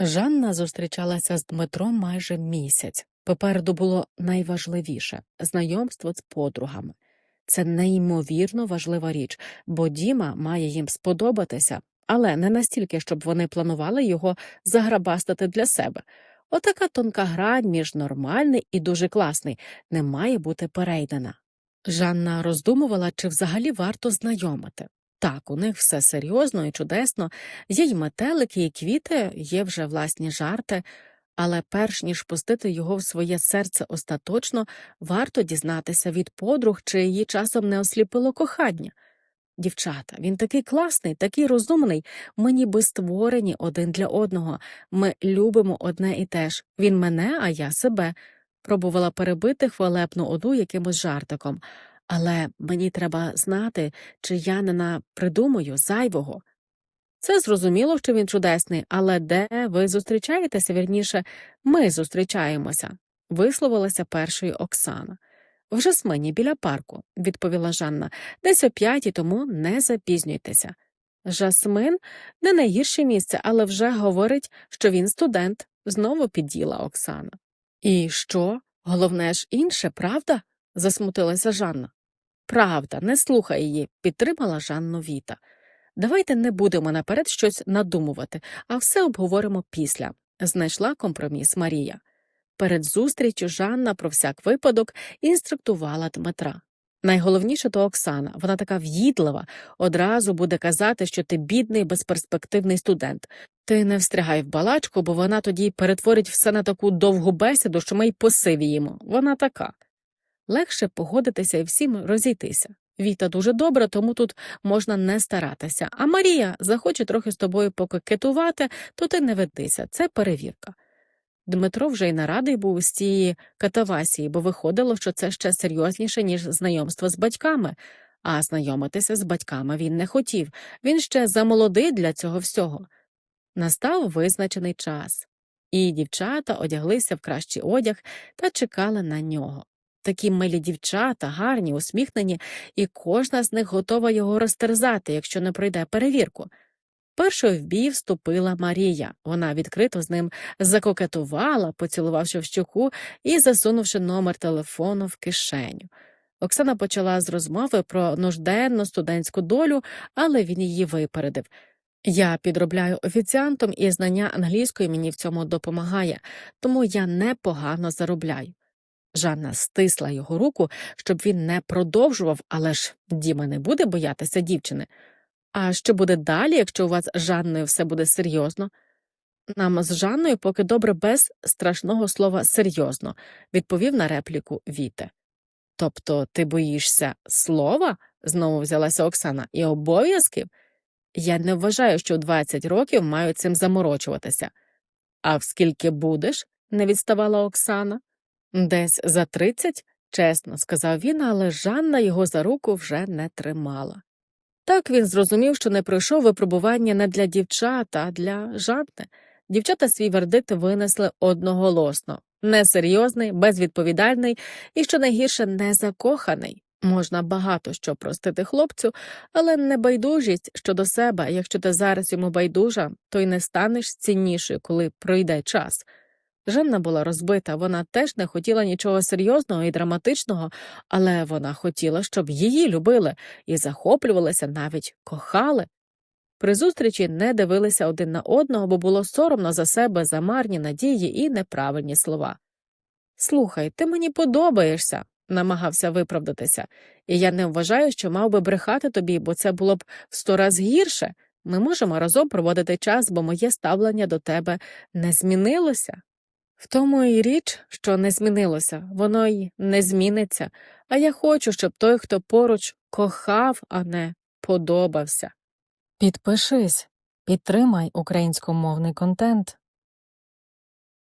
Жанна зустрічалася з Дмитром майже місяць. Попереду було найважливіше знайомство з подругами. Це неймовірно важлива річ, бо Діма має їм сподобатися, але не настільки, щоб вони планували його заграбастати для себе. Отака тонка грань між нормальний і дуже класний не має бути перейдена. Жанна роздумувала, чи взагалі варто знайомити. Так, у них все серйозно і чудесно, є й метелики, і квіти, є вже власні жарти, але перш ніж пустити його в своє серце остаточно, варто дізнатися від подруг, чи її часом не осліпило кохання. Дівчата, він такий класний, такий розумний. Ми ніби створені один для одного. Ми любимо одне і те ж. Він мене, а я себе. Пробувала перебити хвалепну оду якимось жартиком. Але мені треба знати, чи я не напридумую зайвого. Це зрозуміло, що він чудесний, але де ви зустрічаєтеся, вірніше, ми зустрічаємося, висловилася першою Оксана. В жасмині біля парку, відповіла Жанна, десь о п'ятій, тому не запізнюйтеся. Жасмин не найгірше місце, але вже говорить, що він студент, знову підділа Оксана. І що? Головне ж інше, правда? засмутилася Жанна. Правда, не слухай її, підтримала Жанну Віта. Давайте не будемо наперед щось надумувати, а все обговоримо після, знайшла компроміс Марія. Перед зустрічю Жанна про всяк випадок інструктувала Дмитра. Найголовніше то Оксана, вона така в'їдлива, одразу буде казати, що ти бідний, безперспективний студент. Ти не встрягай в балачку, бо вона тоді перетворить все на таку довгу бесіду, що ми й посивіємо. Вона така. Легше погодитися і всім розійтися. Віта дуже добра, тому тут можна не старатися. А Марія захоче трохи з тобою пококетувати, то ти не ведися, це перевірка. Дмитро вже й нарадий був з цієї катавасії, бо виходило, що це ще серйозніше, ніж знайомство з батьками, а знайомитися з батьками він не хотів, він ще замолодий для цього всього. Настав визначений час, і дівчата одяглися в кращий одяг та чекали на нього. Такі милі дівчата, гарні, усміхнені, і кожна з них готова його розтерзати, якщо не пройде перевірку. Першою в бій вступила Марія. Вона відкрито з ним закокетувала, поцілувавши в щоку і засунувши номер телефону в кишеню. Оксана почала з розмови про нужденну студентську долю, але він її випередив. Я підробляю офіціантом, і знання англійської мені в цьому допомагає, тому я непогано заробляю. Жанна стисла його руку, щоб він не продовжував, але ж Діма не буде боятися дівчини. А що буде далі, якщо у вас з Жанною все буде серйозно? Нам з Жанною поки добре без страшного слова серйозно, відповів на репліку Віте. Тобто ти боїшся слова? знову взялася Оксана, і обов'язків? Я не вважаю, що в 20 років маю цим заморочуватися. А в скільки будеш? не відставала Оксана. Десь за тридцять, чесно сказав він, але Жанна його за руку вже не тримала. Так він зрозумів, що не пройшов випробування не для дівчат, а для Жанни. Дівчата свій вердикт винесли одноголосно несерйозний, безвідповідальний і, що найгірше, незакоханий. Можна багато що простити хлопцю, але небайдужість щодо себе, якщо ти зараз йому байдужа, то й не станеш ціннішою, коли пройде час. Жанна була розбита, вона теж не хотіла нічого серйозного і драматичного, але вона хотіла, щоб її любили і захоплювалися, навіть кохали. При зустрічі не дивилися один на одного, бо було соромно за себе за марні надії і неправильні слова. Слухай, ти мені подобаєшся, намагався виправдатися, і я не вважаю, що мав би брехати тобі, бо це було б в сто раз гірше. Ми можемо разом проводити час, бо моє ставлення до тебе не змінилося. В тому і річ, що не змінилося, воно й не зміниться, а я хочу, щоб той, хто поруч кохав, а не подобався. Підпишись, підтримай українськомовний контент.